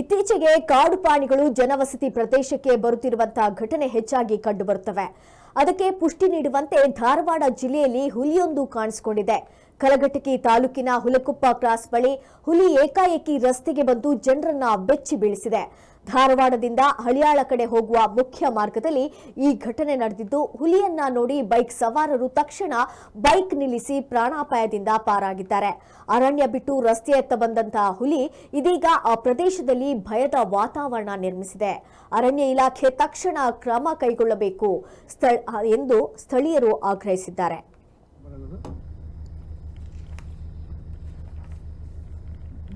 ಇತ್ತೀಚೆಗೆ ಕಾಡು ಪ್ರಾಣಿಗಳು ಜನವಸತಿ ಪ್ರದೇಶಕ್ಕೆ ಬರುತ್ತಿರುವಂತಹ ಘಟನೆ ಹೆಚ್ಚಾಗಿ ಕಂಡುಬರುತ್ತವೆ. ಅದಕ್ಕೆ ಪುಷ್ಟಿ ನೀಡುವಂತೆ ಧಾರವಾಡ ಜಿಲ್ಲೆಯಲ್ಲಿ ಹುಲಿಯೊಂದು ಕಾಣಿಸಿಕೊಂಡಿದೆ. ಕಲಘಟಕಿ ತಾಲೂಕಿನ ಹುಲಕುಪ್ಪ ಕ್ರಾಸ್ ಬಳಿ ಹುಲಿ ಏಕಾಏಕಿ ರಸ್ತೆಗೆ ಬಂದು ಜನರನ್ನ ಬೆಚ್ಚಿ ಬೀಳಿಸಿದೆ. ಧಾರವಾಡದಿಂದ ಹಳಿಯಾಳ ಕಡೆ ಹೋಗುವ ಮುಖ್ಯ ಮಾರ್ಗದಲ್ಲಿ ಈ ಘಟನೆ ನಡೆದಿದ್ದು, ಹುಲಿಯನ್ನ ನೋಡಿ ಬೈಕ್ ಸವಾರರು ತಕ್ಷಣ ಬೈಕ್ ನಿಲ್ಲಿಸಿ ಪ್ರಾಣಾಪಾಯದಿಂದ ಪಾರಾಗಿದ್ದಾರೆ. ಅರಣ್ಯ ಬಿಟ್ಟು ರಸ್ತೆಯತ್ತ ಬಂದಂತಹ ಹುಲಿ ಇದೀಗ ಆ ಪ್ರದೇಶದಲ್ಲಿ ಭಯದ ವಾತಾವರಣ ನಿರ್ಮಿಸಿದೆ. ಅರಣ್ಯ ಇಲಾಖೆ ತಕ್ಷಣ ಕ್ರಮ ಕೈಗೊಳ್ಳಬೇಕು ಎಂದು ಸ್ಥಳೀಯರು ಆಗ್ರಹಿಸಿದ್ದಾರೆ.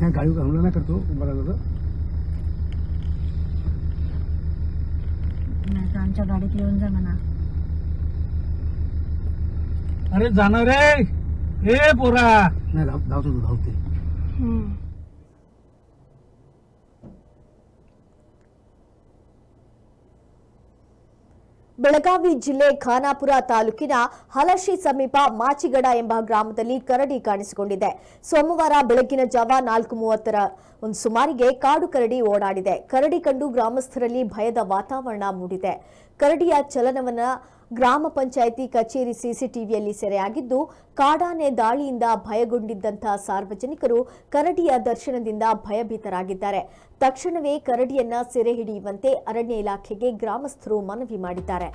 त्या गाळीव हमला नाही करतो बघा जसं. नाही तर आमच्या गाडीत येऊन जा म्हणा. अरे जाणार रे हे पोरा. नाही धाव धावतो तू धावते हम्म. ಬೆಳಗಾವಿ ಜಿಲ್ಲೆ ಖಾನಾಪುರ ತಾಲೂಕಿನ ಹಲಶಿ ಸಮೀಪ ಮಾಚಿಗಡ ಎಂಬ ಗ್ರಾಮದಲ್ಲಿ ಕರಡಿ ಕಾಣಿಸಿಕೊಂಡಿದೆ. ಸೋಮವಾರ ಬೆಳಗಿನ ಜಾವ ನಾಲ್ಕು ಮೂವತ್ತರ ಒಂದು ಸುಮಾರಿಗೆ ಕಾಡು ಕರಡಿ ಓಡಾಡಿದೆ. ಕರಡಿ ಕಂಡು ಗ್ರಾಮಸ್ಥರಲ್ಲಿ ಭಯದ ವಾತಾವರಣ ಮೂಡಿದೆ. ಕರಡಿಯ ಚಲನವನ್ನ ಗ್ರಾಮ ಪಂಚಾಯಿತಿ ಕಚೇರಿ ಸಿಸಿಟಿವಿಯಲ್ಲಿ ಸೆರೆಯಾಗಿದ್ದು, ಕಾಡಾನೆ ದಾಳಿಯಿಂದ ಭಯಗೊಂಡಿದ್ದಂತಹ ಸಾರ್ವಜನಿಕರು ಕರಡಿಯ ದರ್ಶನದಿಂದ ಭಯಭೀತರಾಗಿದ್ದಾರೆ. ತಕ್ಷಣವೇ ಕರಡಿಯನ್ನ ಸೆರೆ ಹಿಡಿಯುವಂತೆ ಅರಣ್ಯ ಇಲಾಖೆಗೆ ಗ್ರಾಮಸ್ಥರು ಮನವಿ ಮಾಡಿದ್ದಾರೆ.